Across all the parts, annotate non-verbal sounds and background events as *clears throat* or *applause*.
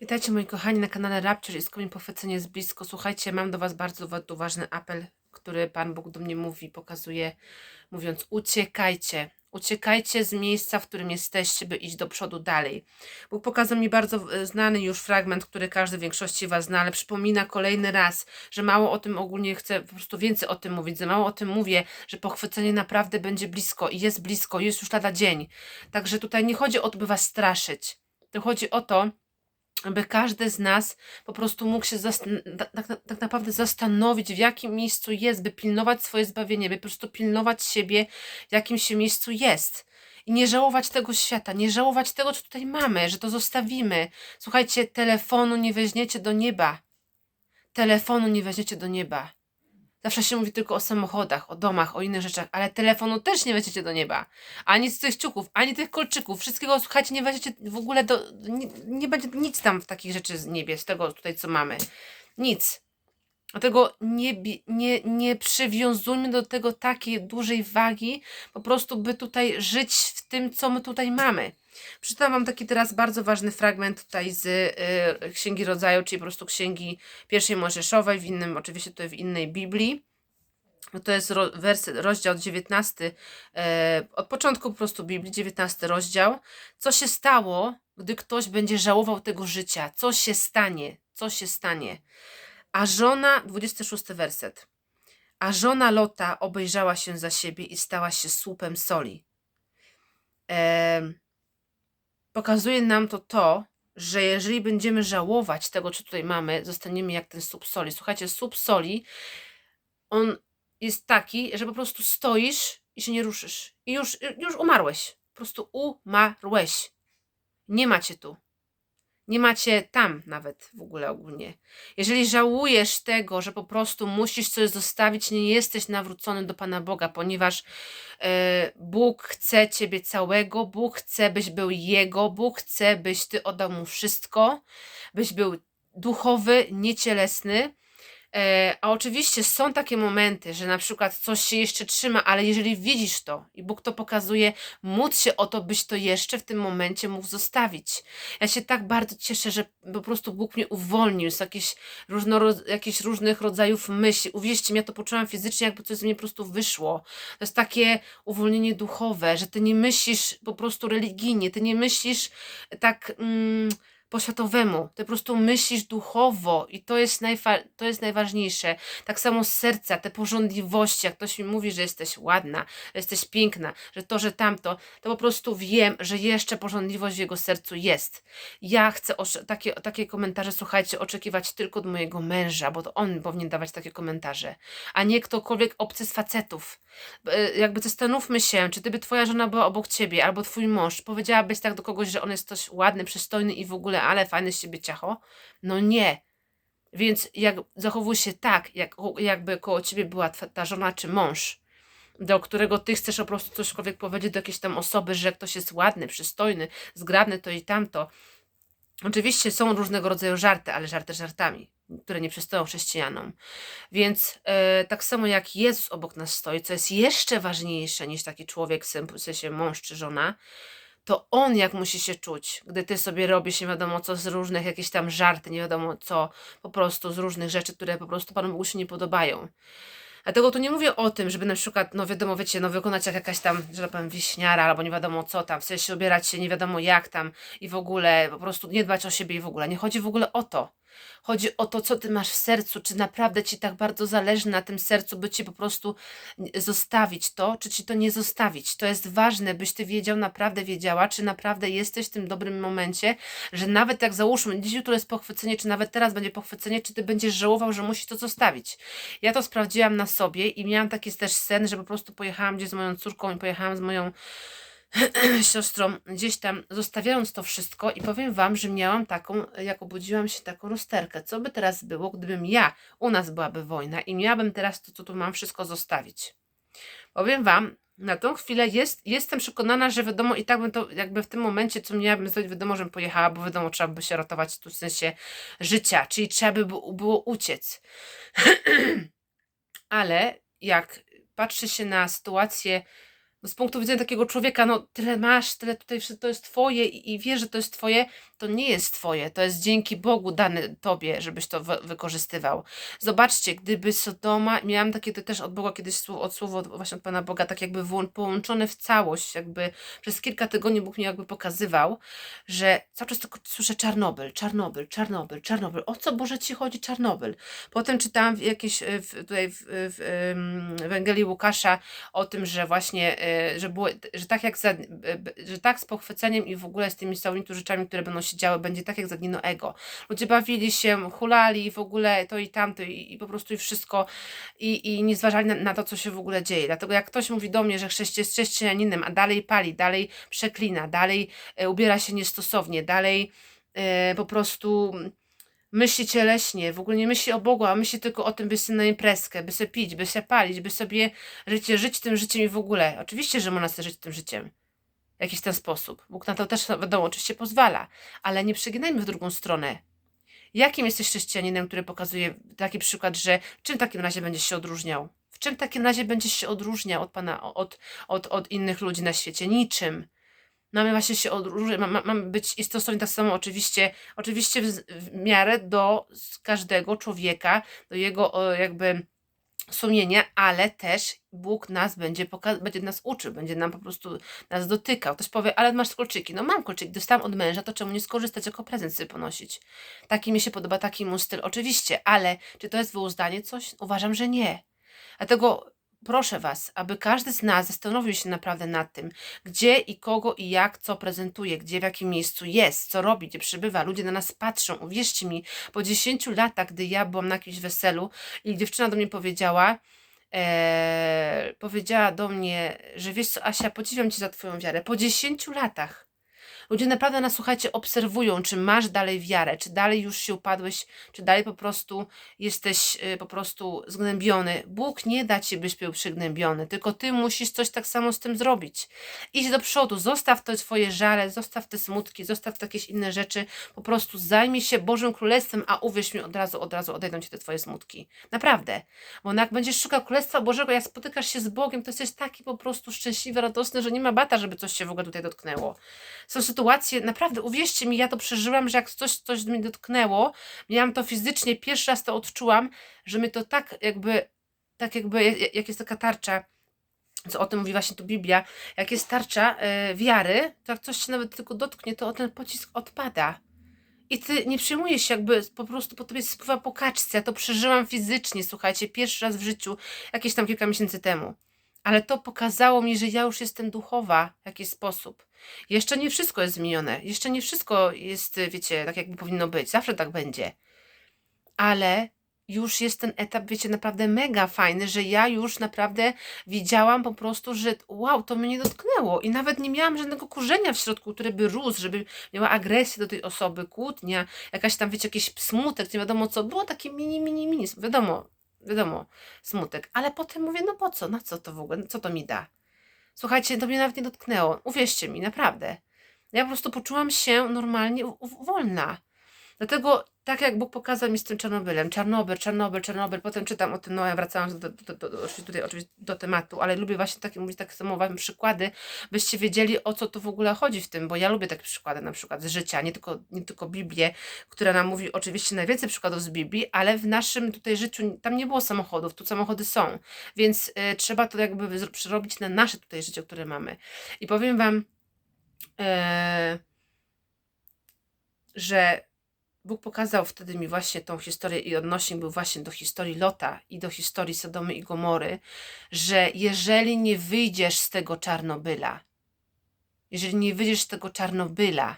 Witajcie moi kochani na kanale Rapture i Skomin Pochwycenie jest blisko. Słuchajcie, mam do Was bardzo wa- ważny apel, który Pan Bóg do mnie mówi, pokazuje, mówiąc uciekajcie, uciekajcie z miejsca, w którym jesteście, by iść do przodu dalej. Bóg pokazał mi bardzo e, znany już fragment, który każdy w większości Was zna, ale przypomina kolejny raz, że mało o tym ogólnie chcę po prostu więcej o tym mówić, za mało o tym mówię, że pochwycenie naprawdę będzie blisko i jest blisko, jest już lada dzień. Także tutaj nie chodzi o to, by Was straszyć. To chodzi o to, aby każdy z nas po prostu mógł się tak, tak, tak naprawdę zastanowić, w jakim miejscu jest, by pilnować swoje zbawienie, by po prostu pilnować siebie, w jakim się miejscu jest. I nie żałować tego świata, nie żałować tego, co tutaj mamy, że to zostawimy. Słuchajcie, telefonu nie weźmiecie do nieba. Telefonu nie weźmiecie do nieba. Zawsze się mówi tylko o samochodach, o domach, o innych rzeczach, ale telefonu też nie weźmiecie do nieba. Ani z tych ciuków, ani tych kolczyków, wszystkiego, słuchajcie, nie weźmiecie w ogóle do... Nie, nie będzie nic tam w takich rzeczy z niebie, z tego tutaj, co mamy. Nic. Dlatego nie, nie, nie przywiązujmy do tego takiej dużej wagi, po prostu by tutaj żyć w tym, co my tutaj mamy. Przeczytam Wam taki teraz bardzo ważny fragment tutaj z y, Księgi Rodzaju, czyli po prostu Księgi Pierwszej Mojżeszowej, w innym, oczywiście tutaj w innej Biblii. To jest ro, werset, rozdział 19, e, od początku po prostu Biblii, 19 rozdział. Co się stało, gdy ktoś będzie żałował tego życia? Co się stanie? Co się stanie? A żona, 26 werset. A żona Lota obejrzała się za siebie i stała się słupem soli. Em, pokazuje nam to to, że jeżeli będziemy żałować tego, co tutaj mamy, zostaniemy jak ten słup soli. Słuchajcie, słup soli, on jest taki, że po prostu stoisz i się nie ruszysz. I już, już umarłeś. Po prostu umarłeś. Nie macie tu. Nie macie tam nawet w ogóle ogólnie. Jeżeli żałujesz tego, że po prostu musisz coś zostawić, nie jesteś nawrócony do Pana Boga, ponieważ e, Bóg chce Ciebie całego, Bóg chce, byś był Jego, Bóg chce, byś Ty oddał Mu wszystko, byś był duchowy, niecielesny. E, a oczywiście są takie momenty, że na przykład coś się jeszcze trzyma, ale jeżeli widzisz to i Bóg to pokazuje, módl się o to, byś to jeszcze w tym momencie mógł zostawić. Ja się tak bardzo cieszę, że po prostu Bóg mnie uwolnił z jakichś, różnoro- jakichś różnych rodzajów myśli. Uwierzcie ja to poczułam fizycznie, jakby coś z mnie po prostu wyszło. To jest takie uwolnienie duchowe, że ty nie myślisz po prostu religijnie, ty nie myślisz tak mm, po światowemu, ty po prostu myślisz duchowo i to jest, najfa- to jest najważniejsze. Tak samo z serca, te porządliwości, jak ktoś mi mówi, że jesteś ładna, że jesteś piękna, że to, że tamto, to po prostu wiem, że jeszcze porządliwość w jego sercu jest. Ja chcę takie, takie komentarze, słuchajcie, oczekiwać tylko od mojego męża, bo to on powinien dawać takie komentarze, a nie ktokolwiek obcy z facetów. E, Jakby zastanówmy się, czy gdyby twoja żona była obok ciebie, albo twój mąż, powiedziałabyś tak do kogoś, że on jest coś ładny, przystojny i w ogóle, ale fajny z siebie ciacho? No nie. Więc jak zachowuj się tak, jak, jakby koło ciebie była ta żona czy mąż, do którego ty chcesz po prostu cośkolwiek powiedzieć do jakiejś tam osoby, że ktoś jest ładny, przystojny, zgrabny, to i tamto. Oczywiście są różnego rodzaju żarty, ale żarty żartami, które nie przystoją chrześcijanom. Więc e, tak samo jak Jezus obok nas stoi, co jest jeszcze ważniejsze niż taki człowiek, w sensie mąż czy żona, to on jak musi się czuć, gdy ty sobie robisz nie wiadomo co z różnych jakieś tam żarty, nie wiadomo co, po prostu z różnych rzeczy, które po prostu Panu Bogu się nie podobają. Dlatego tu nie mówię o tym, żeby na przykład, no wiadomo, wiecie, no wykonać jak jakaś tam, że tak powiem, wieśniara, albo nie wiadomo co tam, w sensie ubierać się nie wiadomo jak tam i w ogóle po prostu nie dbać o siebie i w ogóle. Nie chodzi w ogóle o to. Chodzi o to, co ty masz w sercu, czy naprawdę ci tak bardzo zależy na tym sercu, by ci po prostu zostawić to, czy ci to nie zostawić. To jest ważne, byś ty wiedział, naprawdę wiedziała, czy naprawdę jesteś w tym dobrym momencie, że nawet jak załóżmy, dziś jutro jest pochwycenie, czy nawet teraz będzie pochwycenie, czy ty będziesz żałował, że musisz to zostawić. Ja to sprawdziłam na sobie i miałam taki też sen, że po prostu pojechałam gdzieś z moją córką i pojechałam z moją *clears throat* siostrą gdzieś tam, zostawiając to wszystko i powiem Wam, że miałam taką, jak obudziłam się, taką rozterkę. Co by teraz było, gdybym ja, u nas byłaby wojna i miałabym teraz to, co tu mam, wszystko zostawić. Powiem Wam, na tą chwilę jest, jestem przekonana, że wiadomo i tak bym to, jakby w tym momencie, co miałabym zrobić, wiadomo, żebym pojechała, bo wiadomo, trzeba by się ratować tu w sensie życia, czyli trzeba by było, uciec. *clears throat* Ale jak patrzy się na sytuację no z punktu widzenia takiego człowieka, no tyle masz, tyle tutaj to jest twoje i, i wiesz, że to jest twoje, to nie jest twoje, to jest dzięki Bogu dane tobie, żebyś to wy wykorzystywał. Zobaczcie, gdyby Sodoma, miałam takie to też od Boga kiedyś słowo, od słowo właśnie od Pana Boga, tak jakby połączone w całość, jakby przez kilka tygodni Bóg mi jakby pokazywał, że cały czas tylko słyszę Czarnobyl, Czarnobyl, Czarnobyl, Czarnobyl. O co Boże Ci chodzi Czarnobyl? Potem czytałam jakieś e, w, tutaj w, w, w Ewangelii Łukasza o tym, że właśnie, e, że, było, że tak jak za, że tak z pochwyceniem i w ogóle z tymi całymi tu rzeczami, które będą się działy, będzie tak jak za dni Noego. Ludzie bawili się, hulali w ogóle to i tamto i, i po prostu i wszystko i, i nie zważali na, na to, co się w ogóle dzieje. Dlatego jak ktoś mówi do mnie, że chrześci- jest chrześcijaninem, a dalej pali, dalej przeklina, dalej e, ubiera się niestosownie, dalej e, po prostu myśli cieleśnie, w ogóle nie myśli o Bogu, a myśli tylko o tym, by sobie na imprezkę, by pić, by sobie palić, by sobie życie, żyć tym życiem i w ogóle. Oczywiście, że można sobie żyć tym życiem. W jakiś ten sposób. Bóg na to też, wiadomo, oczywiście pozwala, ale nie przeginajmy w drugą stronę. Jakim jesteś chrześcijaninem, który pokazuje taki przykład, że czym takim razie będziesz się odróżniał? W czym takim razie będziesz się odróżniał od Pana, od, od, od innych ludzi na świecie? Niczym. Mamy właśnie się odróżniać, mamy ma, być i stosowni tak samo oczywiście, oczywiście w, w miarę do każdego człowieka, do jego o, jakby sumienia, ale też Bóg nas będzie, będzie nas uczył, będzie nam po prostu nas dotykał. Ktoś powie, ale masz kolczyki. No mam kolczyki, dostałam od męża, to czemu nie skorzystać jako prezent sobie ponosić? Taki mi się podoba, taki mu styl, oczywiście, ale czy to jest wyuzdanie coś? Uważam, że nie. Dlatego proszę Was, aby każdy z nas zastanowił się naprawdę nad tym, gdzie i kogo i jak co prezentuje, gdzie w jakim miejscu jest, co robi, gdzie przybywa. Ludzie na nas patrzą. Uwierzcie mi, po 10 latach, gdy ja byłam na jakimś weselu i dziewczyna do mnie powiedziała, e, powiedziała do mnie, że wiesz co, Asia, podziwiam Cię za Twoją wiarę. Po 10 latach. Ludzie naprawdę nas, słuchajcie, obserwują, czy masz dalej wiarę, czy dalej już się upadłeś, czy dalej po prostu jesteś y, po prostu zgnębiony. Bóg nie da ci, byś był przygnębiony, tylko ty musisz coś tak samo z tym zrobić. Idź do przodu, zostaw te swoje żale, zostaw te smutki, zostaw te jakieś inne rzeczy, po prostu zajmij się Bożym Królestwem, a uwierz mi, od razu, od razu odejdą ci te twoje smutki. Naprawdę. Bo jak będziesz szukał Królestwa Bożego, jak spotykasz się z Bogiem, to jesteś taki po prostu szczęśliwy, radosny, że nie ma bata, żeby coś się w ogóle tutaj dotknęło. Są naprawdę, uwierzcie mi, ja to przeżyłam, że jak coś, coś mnie dotknęło, miałam to fizycznie, pierwszy raz to odczułam, że my to tak jakby, tak jakby, jak jak jest taka tarcza, co o tym mówi właśnie tu Biblia, jak jest tarcza e, wiary, to jak coś się nawet tylko dotknie, to ten pocisk odpada. I ty nie przejmujesz się, jakby po prostu po tobie spływa po kaczce. Ja to przeżyłam fizycznie, słuchajcie, pierwszy raz w życiu, jakieś tam kilka miesięcy temu. Ale to pokazało mi, że ja już jestem duchowa w jakiś sposób. Jeszcze nie wszystko jest zmienione. Jeszcze nie wszystko jest, wiecie, tak jakby powinno być. Zawsze tak będzie. Ale już jest ten etap, wiecie, naprawdę mega fajny, że ja już naprawdę widziałam po prostu, że wow, to mnie dotknęło i nawet nie miałam żadnego korzenia w środku, który by rósł, żeby miała agresję do tej osoby, kłótnia, jakaś tam, wiecie, jakiś smutek, nie wiadomo co. Było takie mini, mini, mini, wiadomo, wiadomo, smutek. Ale potem mówię, no po co, na co to w ogóle, co to mi da? Słuchajcie, to mnie nawet nie dotknęło. Uwierzcie mi, naprawdę. Ja po prostu poczułam się normalnie wolna. Dlatego, tak jak Bóg pokazał mi z tym Czarnobylem, Czarnobyl, Czarnobyl, Czarnobyl, potem czytam o tym, no ja wracałam do, do, do, do, oczywiście tutaj oczywiście do tematu, ale lubię właśnie takie mówić takie samo wam przykłady, byście wiedzieli o co tu w ogóle chodzi w tym, bo ja lubię takie przykłady na przykład z życia, nie tylko, nie tylko Biblię, która nam mówi oczywiście najwięcej przykładów z Biblii, ale w naszym tutaj życiu tam nie było samochodów, tu samochody są, więc y, trzeba to jakby przerobić na nasze tutaj życie, które mamy. I powiem wam, e, że Bóg pokazał wtedy mi właśnie tą historię i odnośnik był właśnie do historii Lota i do historii Sodomy i Gomory, że jeżeli nie wyjdziesz z tego Czarnobyla, jeżeli nie wyjdziesz z tego Czarnobyla,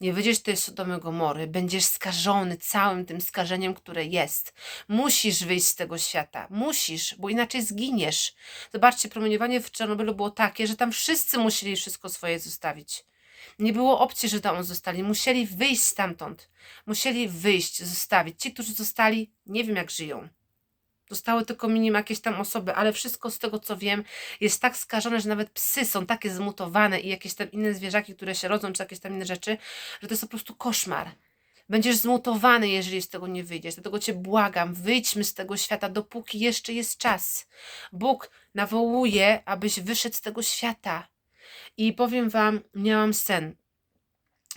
nie wyjdziesz tej Sodomy i Gomory, będziesz skażony całym tym skażeniem, które jest. Musisz wyjść z tego świata. Musisz, bo inaczej zginiesz. Zobaczcie, promieniowanie w Czarnobylu było takie, że tam wszyscy musieli wszystko swoje zostawić. Nie było opcji, że tam zostali. Musieli wyjść stamtąd. Musieli wyjść, zostawić. Ci, którzy zostali, nie wiem jak żyją. Zostały tylko minimum jakieś tam osoby, ale wszystko z tego co wiem jest tak skażone, że nawet psy są takie zmutowane i jakieś tam inne zwierzaki, które się rodzą, czy jakieś tam inne rzeczy, że to jest po prostu koszmar. Będziesz zmutowany, jeżeli z tego nie wyjdziesz. Dlatego cię błagam, wyjdźmy z tego świata, dopóki jeszcze jest czas. Bóg nawołuje, abyś wyszedł z tego świata. I powiem wam, miałam sen.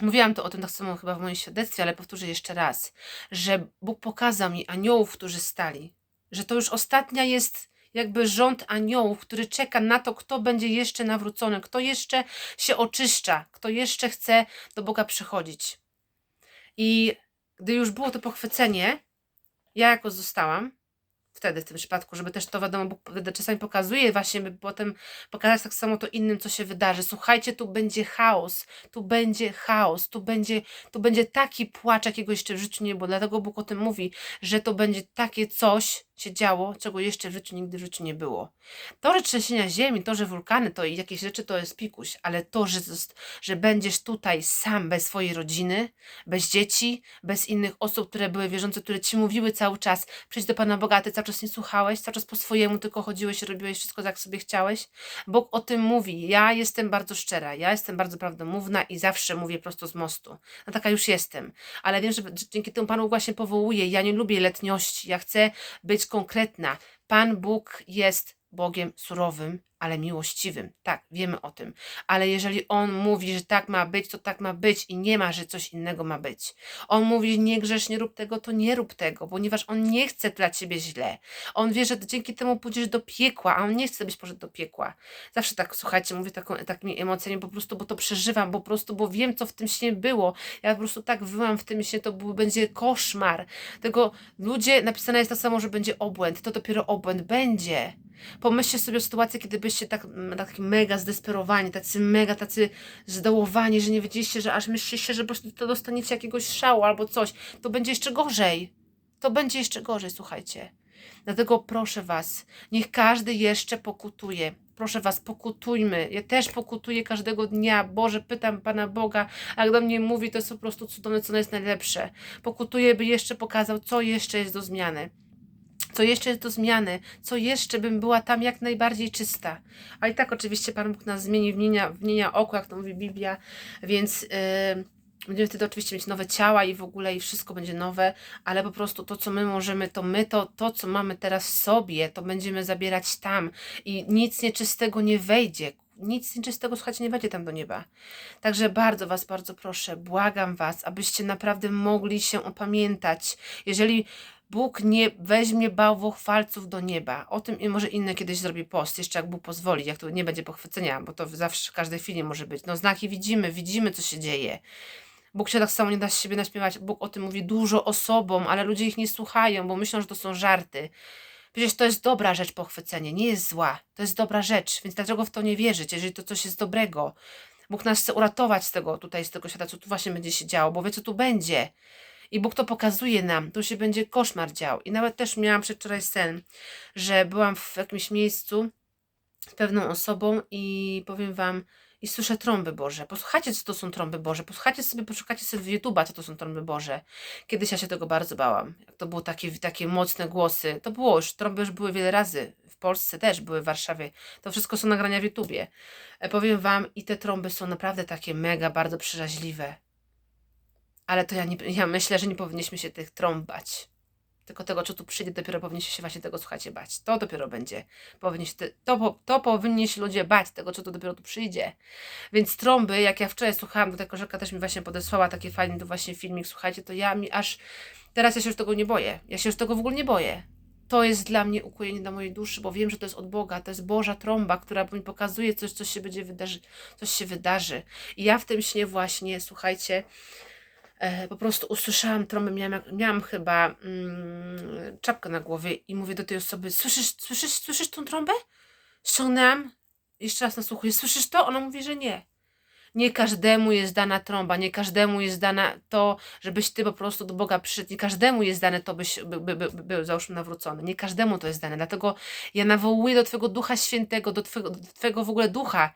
Mówiłam to o tym tak samo chyba w moim świadectwie, ale powtórzę jeszcze raz, że Bóg pokazał mi aniołów, którzy stali. Że to już ostatnia jest jakby rząd aniołów, który czeka na to, kto będzie jeszcze nawrócony, kto jeszcze się oczyszcza, kto jeszcze chce do Boga przychodzić. I gdy już było to pochwycenie, ja jako zostałam, wtedy w tym przypadku, żeby też to wiadomo, Bóg czasami pokazuje właśnie, by potem pokazać tak samo to innym, co się wydarzy. Słuchajcie, tu będzie chaos, tu będzie chaos, tu będzie, tu będzie taki płacz, jakiego jeszcze w życiu nie było. Dlatego Bóg o tym mówi, że to będzie takie coś się działo, czego jeszcze w życiu nigdy w życiu nie było. To, że trzęsienia ziemi, to, że wulkany, to i jakieś rzeczy, to jest pikuś, ale to, że, że będziesz tutaj sam, bez swojej rodziny, bez dzieci, bez innych osób, które były wierzące, które ci mówiły cały czas, przyjdź do Pana Boga, ty cały czas nie słuchałeś, cały czas po swojemu tylko chodziłeś robiłeś wszystko, jak sobie chciałeś. Bóg o tym mówi. Ja jestem bardzo szczera, ja jestem bardzo prawdomówna i zawsze mówię prosto z mostu. No taka już jestem. Ale wiem, że dzięki temu Panu właśnie powołuję. Ja nie lubię letniości. Ja chcę być konkretna. Pan Bóg jest Bogiem surowym, ale miłościwym. Tak, wiemy o tym. Ale jeżeli On mówi, że tak ma być, to tak ma być i nie ma, że coś innego ma być. On mówi, nie grzesz, nie rób tego, to nie rób tego, ponieważ On nie chce dla ciebie źle. On wie, że dzięki temu pójdziesz do piekła, a On nie chce, byś poszedł do piekła. Zawsze tak, słuchajcie, mówię taką, takimi emocjami po prostu, bo to przeżywam, po prostu, bo wiem, co w tym śnie było. Ja po prostu tak wyłam w tym śnie, to będzie koszmar. Tego ludzie, napisane jest tak samo, że będzie obłęd. To dopiero obłęd będzie. Pomyślcie sobie o sytuacji, kiedy byście tak, tak mega zdesperowani, tacy mega, tacy zdołowani, że nie wiedzieliście, że aż myślicie, że po prostu to dostaniecie jakiegoś szału albo coś. To będzie jeszcze gorzej. To będzie jeszcze gorzej, słuchajcie. Dlatego proszę Was, niech każdy jeszcze pokutuje. Proszę Was, pokutujmy. Ja też pokutuję każdego dnia. Boże, pytam Pana Boga, a jak do mnie mówi, to jest po prostu cudowne, co jest najlepsze. Pokutuję, by jeszcze pokazał, co jeszcze jest do zmiany co jeszcze do zmiany, co jeszcze bym była tam jak najbardziej czysta. A i tak oczywiście Pan Bóg nas zmieni w nienia, w nienia oko, jak to mówi Biblia, więc yy, będziemy wtedy oczywiście mieć nowe ciała i w ogóle i wszystko będzie nowe, ale po prostu to, co my możemy, to my to, to co mamy teraz w sobie, to będziemy zabierać tam i nic nieczystego nie wejdzie. Nic nieczystego, słuchajcie, nie wejdzie tam do nieba. Także bardzo Was, bardzo proszę, błagam Was, abyście naprawdę mogli się opamiętać. Jeżeli Bóg nie weźmie bałwochwalców do nieba. O tym i może inny kiedyś zrobi post, jeszcze jak Bóg pozwoli, jak to nie będzie pochwycenia, bo to zawsze w każdej chwili może być. No znaki widzimy, widzimy co się dzieje. Bóg się tak samo nie da z siebie naśpiewać. Bóg o tym mówi dużo osobom, ale ludzie ich nie słuchają, bo myślą, że to są żarty. Przecież to jest dobra rzecz pochwycenie, nie jest zła. To jest dobra rzecz, więc dlaczego w to nie wierzyć, jeżeli to coś jest dobrego? Bóg nas chce uratować z tego tutaj, z tego świata, co tu właśnie będzie się działo, bo wie, co tu będzie. I Bóg to pokazuje nam, tu się będzie koszmar dział. I nawet też miałam przedwczoraj sen, że byłam w jakimś miejscu z pewną osobą i powiem wam, i słyszę trąby Boże. Posłuchajcie, co to są trąby Boże. Posłuchajcie sobie, poszukacie sobie w YouTube'a, co to są trąby Boże. Kiedyś ja się tego bardzo bałam. Jak to były takie, takie mocne głosy. To było już, trąby już były wiele razy. W Polsce też były, w Warszawie. To wszystko są nagrania w YouTubie. E, powiem wam, i te trąby są naprawdę takie mega, bardzo przeraźliwe. Ale to ja, nie, ja myślę, że nie powinniśmy się tych trąb bać. Tylko tego, co tu przyjdzie, dopiero powinniście się właśnie tego, słuchajcie, bać. To dopiero będzie. Powinni się te, to, to powinni się ludzie bać, tego, co tu dopiero tu przyjdzie. Więc trąby, jak ja wczoraj słuchałam, bo ta koleżanka też mi właśnie podesłała taki fajny to właśnie filmik, słuchajcie, to ja mi aż, teraz ja się już tego nie boję. Ja się już tego w ogóle nie boję. To jest dla mnie ukojenie dla mojej duszy, bo wiem, że to jest od Boga, to jest Boża trąba, która mi pokazuje coś, co się będzie wydarzy, coś się wydarzy. I ja w tym śnie właśnie, słuchajcie, po prostu usłyszałam trąbę, miałam, miałam chyba mm, czapkę na głowie i mówię do tej osoby, słyszysz, słyszysz, słyszysz tą trąbę? Ściągnęłam, jeszcze raz nasłuchuję, słyszysz to? Ona mówi, że nie. Nie każdemu jest dana trąba, nie każdemu jest dana to, żebyś ty po prostu do Boga przyszedł, nie każdemu jest dane to, byś by, by, by, był załóżmy nawrócony, nie każdemu to jest dane, dlatego ja nawołuję do Twojego Ducha Świętego, do Twojego, do twojego w ogóle Ducha,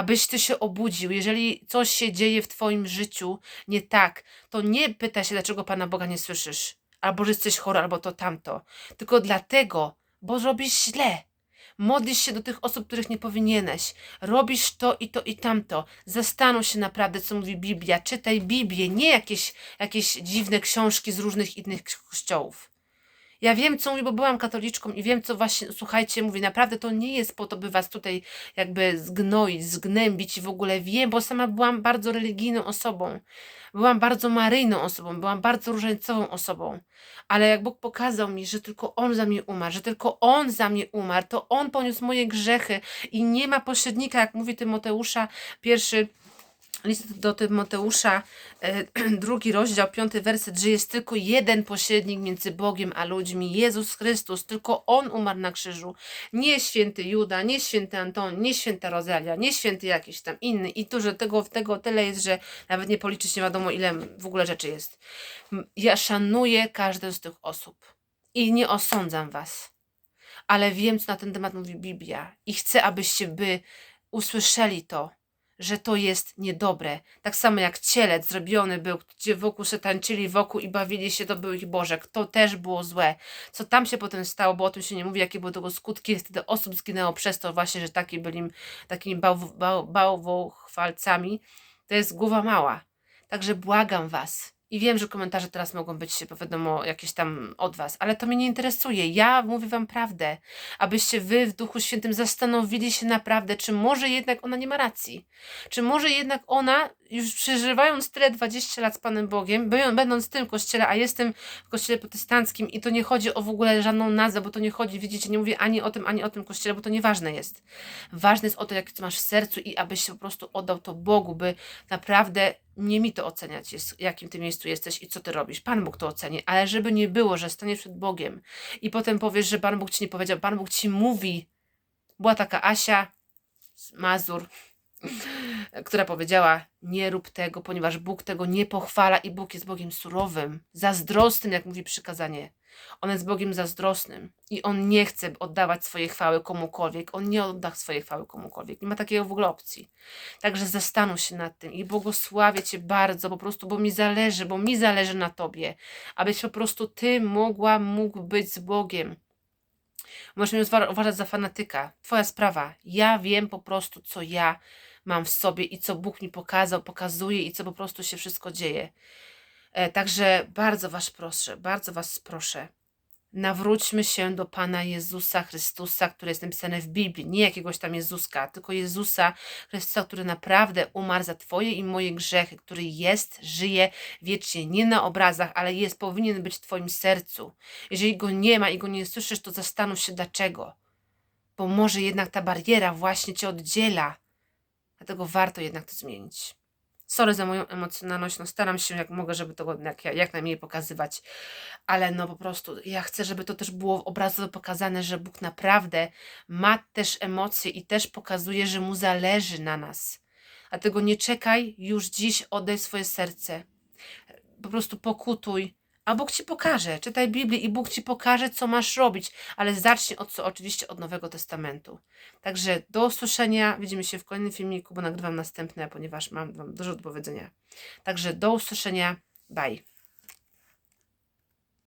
abyś Ty się obudził. Jeżeli coś się dzieje w Twoim życiu nie tak, to nie pytaj się, dlaczego Pana Boga nie słyszysz, albo że jesteś chory, albo to tamto, tylko dlatego, bo robisz źle. Modlisz się do tych osób, których nie powinieneś. Robisz to i to i tamto. Zastanów się naprawdę, co mówi Biblia. Czytaj Biblię, nie jakieś, jakieś dziwne książki z różnych innych kościołów. Ja wiem, co mówi, bo byłam katoliczką i wiem, co właśnie, słuchajcie, mówi, naprawdę to nie jest po to, by was tutaj jakby zgnoić, zgnębić i w ogóle wiem, bo sama byłam bardzo religijną osobą. Byłam bardzo maryjną osobą, byłam bardzo różańcową osobą. Ale jak Bóg pokazał mi, że tylko On za mnie umarł, że tylko On za mnie umarł, to On poniósł moje grzechy i nie ma pośrednika, jak mówi Tymoteusza, pierwszy List do Tymoteusza, e, *clears throat* drugi rozdział, piąty werset, że jest tylko jeden pośrednik między Bogiem a ludźmi, Jezus Chrystus, tylko On umarł na krzyżu. Nie święty Juda, nie święty Anton, nie święta Rozalia, nie święty jakiś tam inny. I tu, że tego, tego tyle jest, że nawet nie policzyć nie wiadomo ile w ogóle rzeczy jest. Ja szanuję każdą z tych osób i nie osądzam was. Ale wiem, co na ten temat mówi Biblia i chcę, abyście by usłyszeli to, że to jest niedobre. Tak samo jak cielec zrobiony był, gdzie wokół się tańczyli wokół i bawili się, to był ich Bożek. To też było złe. Co tam się potem stało, bo o tym się nie mówi, jakie były tego skutki. Wtedy osób zginęło przez to właśnie, że taki byli takimi bałw, bał, bałwochwalcami. To jest głowa mała. Także błagam was. I wiem, że komentarze teraz mogą być, wiadomo, jakieś tam od was, ale to mnie nie interesuje. Ja mówię wam prawdę, abyście wy w Duchu Świętym zastanowili się naprawdę, czy może jednak ona nie ma racji. Czy może jednak ona, już przeżywając tyle 20 lat z Panem Bogiem, będąc w tym kościele, a jestem w kościele protestanckim i to nie chodzi o w ogóle żadną nazwę, bo to nie chodzi, widzicie, nie mówię ani o tym, ani o tym kościele, bo to nieważne jest. Ważne jest o to, jak ty masz w sercu i abyś się po prostu oddał to Bogu, by naprawdę nie mi to oceniać, jest, w jakim ty miejscu jesteś i co ty robisz. Pan Bóg to oceni, ale żeby nie było, że staniesz przed Bogiem i potem powiesz, że Pan Bóg ci nie powiedział, Pan Bóg ci mówi. Była taka Asia Mazur, *laughs* która powiedziała: Nie rób tego, ponieważ Bóg tego nie pochwala i Bóg jest Bogiem surowym, zazdrosnym, jak mówi przykazanie. On jest Bogiem zazdrosnym i on nie chce oddawać swojej chwały komukolwiek. On nie odda swojej chwały komukolwiek. Nie ma takiej w ogóle opcji. Także zastanów się nad tym i błogosławię Cię bardzo, po prostu, bo mi zależy, bo mi zależy na Tobie, abyś po prostu Ty mogła, mógł być z Bogiem. Możesz mnie uwa- uważać za fanatyka. Twoja sprawa. Ja wiem po prostu, co ja mam w sobie i co Bóg mi pokazał, pokazuje i co po prostu się wszystko dzieje. E, także bardzo Was proszę, bardzo Was proszę. Nawróćmy się do Pana Jezusa Chrystusa, który jest napisany w Biblii. Nie jakiegoś tam Jezuska, tylko Jezusa Chrystusa, który naprawdę umarł za Twoje i moje grzechy, który jest, żyje wiecznie, nie na obrazach, ale jest, powinien być w Twoim sercu. Jeżeli go nie ma i go nie słyszysz, to zastanów się dlaczego. Bo może jednak ta bariera właśnie Cię oddziela. Dlatego warto jednak to zmienić. Sorry za moją emocjonalność, no staram się jak mogę, żeby to jak, jak najmniej pokazywać, ale no po prostu ja chcę, żeby to też było obrazowo pokazane, że Bóg naprawdę ma też emocje i też pokazuje, że Mu zależy na nas. Dlatego nie czekaj, już dziś oddaj swoje serce. Po prostu pokutuj, a Bóg Ci pokaże. Czytaj Biblię i Bóg Ci pokaże, co masz robić, ale zacznij od co oczywiście od Nowego Testamentu. Także do usłyszenia. Widzimy się w kolejnym filmiku, bo nagrywam następne, ponieważ mam Wam dużo do powiedzenia. Także do usłyszenia. Bye.